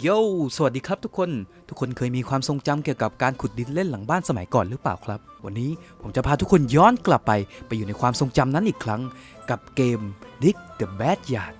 โย สวัสดีครับทุกคน ทุกคนเคยมีความทรงจำเกี่ยวกับการขุดดินเล่นหลังบ้านสมัยก่อนหรือเปล่าครับ วันนี้ผมจะพาทุกคนย้อนกลับไป ไปอยู่ในความทรงจำนั้นอีกครั้ง กับเกม Dig the Backyard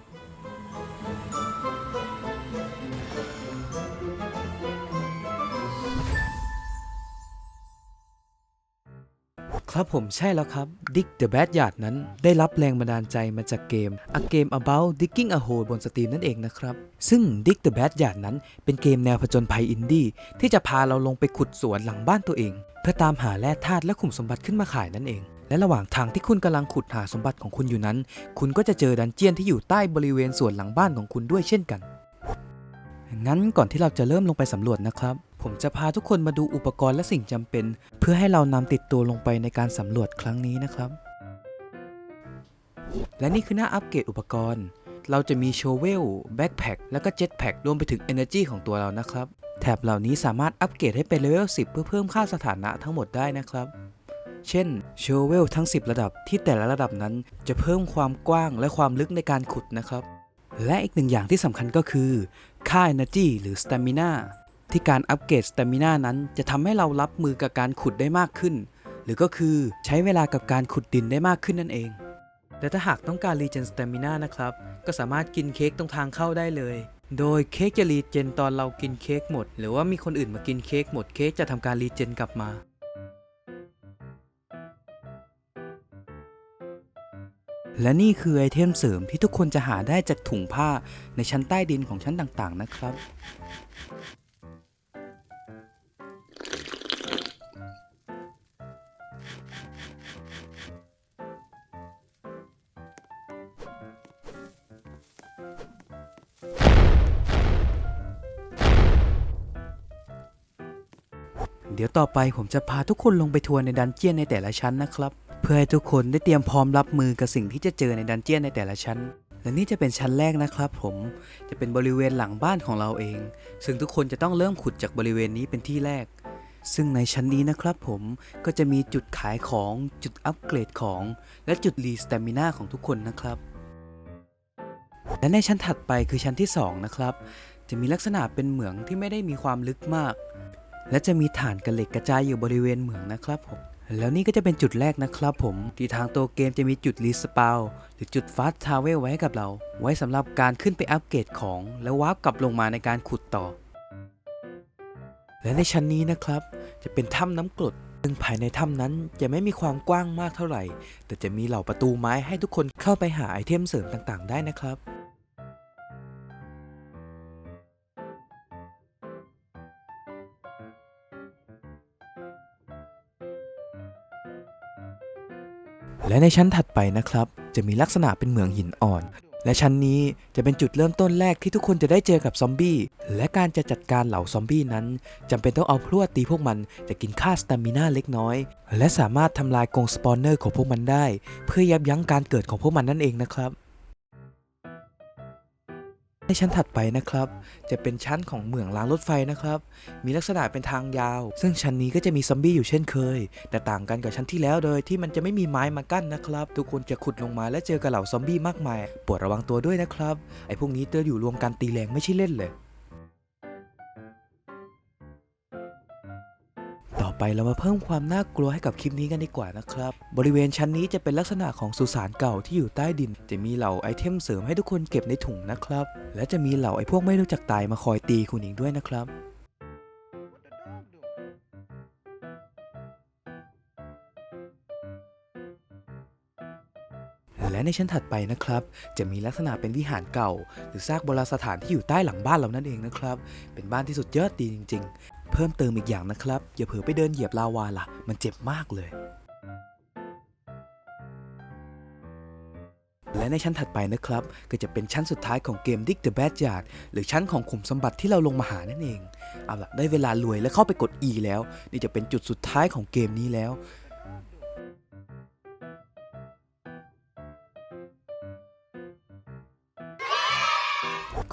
ครับผมใช่แล้วครับ Dig the Backyard นั้นได้รับแรงบันดาลใจมาจากเกม A Game About Digging a Hole บนสตรีมนั่นเองนะครับ ซึ่ง Dig the Backyard นั้นเป็นเกมแนวผจญภัยอินดี้ที่จะพาเราลงไปขุดสวนหลังบ้านตัวเอง เพื่อตามหาแร่ธาตุและขุมสมบัติขึ้นมาขายนั่นเองและระหว่างทางที่คุณกำลังขุดหาสมบัติของคุณอยู่นั้น คุณก็จะเจอดันเจียนที่อยู่ใต้บริเวณสวนหลังบ้านของคุณด้วยเช่นกัน งั้นก่อนที่เราจะเริ่มลงไปสำรวจนะครับ ผมจะพาทุกคนมาดูอุปกรณ์และสิ่งจำเป็น เพื่อให้เรานำติดตัวลงไปในการสำรวจครั้งนี้นะครับ และนี่คือหน้าอัปเกรดอุปกรณ์ เราจะมีโชเวลแบ็คแพคแล้วก็เจ็ตแพครวมไปถึง Energy ของตัวเรานะครับ แถบเหล่านี้สามารถอัปเกรดให้เป็นเลเวล10 เพื่อเพิ่มค่าสถานะทั้งหมดได้นะครับ เช่นโชเวลทั้ง 10 ระดับที่แต่ละระดับนั้นจะเพิ่มความกว้างและความลึกในการขุดนะครับ และอีกหนึ่งอย่างที่สำคัญก็คือ ค่า Energy หรือ Stamina ที่การอัปเกรด Stamina นั้นจะทำให้เรารับมือกับการขุดได้มากขึ้น หรือก็คือใช้เวลากับการขุดดินได้มากขึ้นนั่นเอง และถ้าหากต้องการ Regen Stamina นะครับ ก็สามารถกินเค้กตรงทางเข้าได้เลย โดยเค้กจะรีเจนตอนเรากินเค้กหมด หรือว่ามีคนอื่นมากินเค้กหมดเค้กจะทำการรีเจนกลับมาและนี่คือไอเทมเสริมที่ทุกคนจะหาได้จากถุงผ้าในชั้นใต้ดินของชั้นต่างๆนะครับ เดี๋ยวต่อไปผมจะพาทุกคนลงไปทัวร์ในดันเจียนในแต่ละชั้นนะครับ เพื่อให้ทุกคนได้เตรียมพร้อมรับมือกับสิ่งที่จะเจอในดันเจียนในแต่ละชั้น และนี่จะเป็นชั้นแรกนะครับ ผมจะเป็นบริเวณหลังบ้านของเราเอง ซึ่งทุกคนจะต้องเริ่มขุดจากบริเวณนี้เป็นที่แรก ซึ่งในชั้นนี้นะครับ ผมก็จะมีจุดขายของจุดอัปเกรดของ และจุดรีสเตมิน่าของทุกคนนะครับและในชั้นถัดไปคือชั้นที่สองนะครับ จะมีลักษณะเป็นเหมืองที่ไม่ได้มีความลึกมาก และจะมีฐานกระเหล็กกระจายอยู่บริเวณเหมืองนะครับผมแล้วนี่ก็จะเป็นจุดแรกนะครับผม ที่ทางตัวเกมจะมีจุดรีสปาวหรือจุดฟาสทาวเวลไว้กับเรา ไว้สำหรับการขึ้นไปอัปเกรดของ แล้ววาร์ปกลับลงมาในการขุดต่อ และในชั้นนี้นะครับ จะเป็นถ้ำน้ำกรดซึ่งภายในถ้ำนั้นจะไม่มีความกว้างมากเท่าไหร่ แต่จะมีเหล่าประตูไม้ให้ทุกคนเข้าไปหาไอเทมเสริมต่างๆ ได้นะครับ และในชั้นถัดไปนะครับ จะมีลักษณะเป็นเหมืองหินอ่อน และชั้นนี้จะเป็นจุดเริ่มต้นแรกที่ทุกคนจะได้เจอกับซอมบี้ และการจะจัดการเหล่าซอมบี้นั้นจำเป็นต้องเอาพรวดตีพวกมันจะกินค่าสตามิน่าเล็กน้อย และสามารถทำลายกรงสปอนเนอร์ของพวกมันได้ เพื่อยับยั้งการเกิดของพวกมันนั่นเองนะครับ ในชั้นถัดไปนะครับ จะเป็นชั้นของเหมืองรางรถไฟนะครับ มีลักษณะเป็นทางยาว ซึ่งชั้นนี้ก็จะมีซอมบี้อยู่เช่นเคย แต่ต่างกันกับชั้นที่แล้วโดยที่มันจะไม่มีไม้มากั้นนะครับ ทุกคนจะขุดลงมาและเจอกับเหล่าซอมบี้มากมาย โปรดระวังตัวด้วยนะครับ ไอ้พวกนี้เตออยู่รวมกันตีแรงไม่ใช่เล่นเลย ไปเรามาเพิ่มความน่ากลัวให้กับคลิปนี้กันดีกว่านะครับ บริเวณชั้นนี้จะเป็นลักษณะของสุสานเก่าที่อยู่ใต้ดิน จะมีเหล่าไอเทมเสริมให้ทุกคนเก็บในถุงนะครับ และจะมีเหล่าไอพวกไม่รู้จักตายมาคอยตีคุณอีกด้วยนะครับและในชั้นถัดไปนะครับ จะมีลักษณะเป็นวิหารเก่า หรือซากโบราณสถานที่อยู่ใต้หลังบ้านเรานั่นเองนะครับ เป็นบ้านที่สุดยอดดีจริง ๆ เพิ่มเติมอีกอย่างนะครับ อย่าเผลอไปเดินเหยียบลาวาล่ะ มันเจ็บมากเลย และในชั้นถัดไปนะครับ ก็จะเป็นชั้นสุดท้ายของเกม Dig the Bad Yard หรือชั้นของขุมสมบัติที่เราลงมาหานั่นเอง เอาล่ะได้เวลารวยและเข้าไปกด E แล้ว นี่จะเป็นจุดสุดท้ายของเกมนี้แล้ว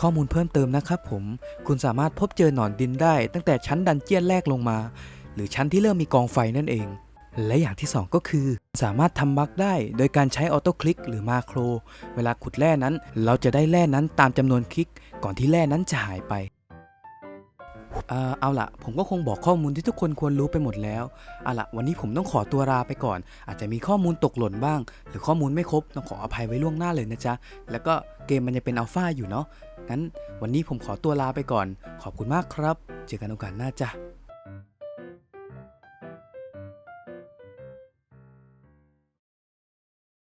ข้อมูลเพิ่มเติมนะครับผม คุณสามารถพบเจอหนอนดินได้ ตั้งแต่ชั้นดันเจี้ยนแรกลงมา หรือชั้นที่เริ่มมีกองไฟนั่นเอง และอย่างที่ 2 ก็คือ สามารถทำบักได้ โดยการใช้ออโต้คลิกหรือมาโคร เวลาขุดแร่นั้น เราจะได้แร่นั้นตามจำนวนคลิก ก่อนที่แร่นั้นจะหายไปเอาล่ะผมก็คงบอกข้อมูลที่ทุกคนควรรู้ไปหมดแล้วเอาล่ะวันนี้ผมต้องขอตัวลาไปก่อน อาจจะมีข้อมูลตกหล่นบ้าง หรือข้อมูลไม่ครบ ต้องขออภัยไว้ล่วงหน้าเลยนะจ๊ะ แล้วก็เกมมันจะเป็นอัลฟาอยู่เนาะ นั้นวันนี้ผมขอตัวลาไปก่อน ขอบคุณมากครับ เจอกันโอกาสหน้าจ้ะ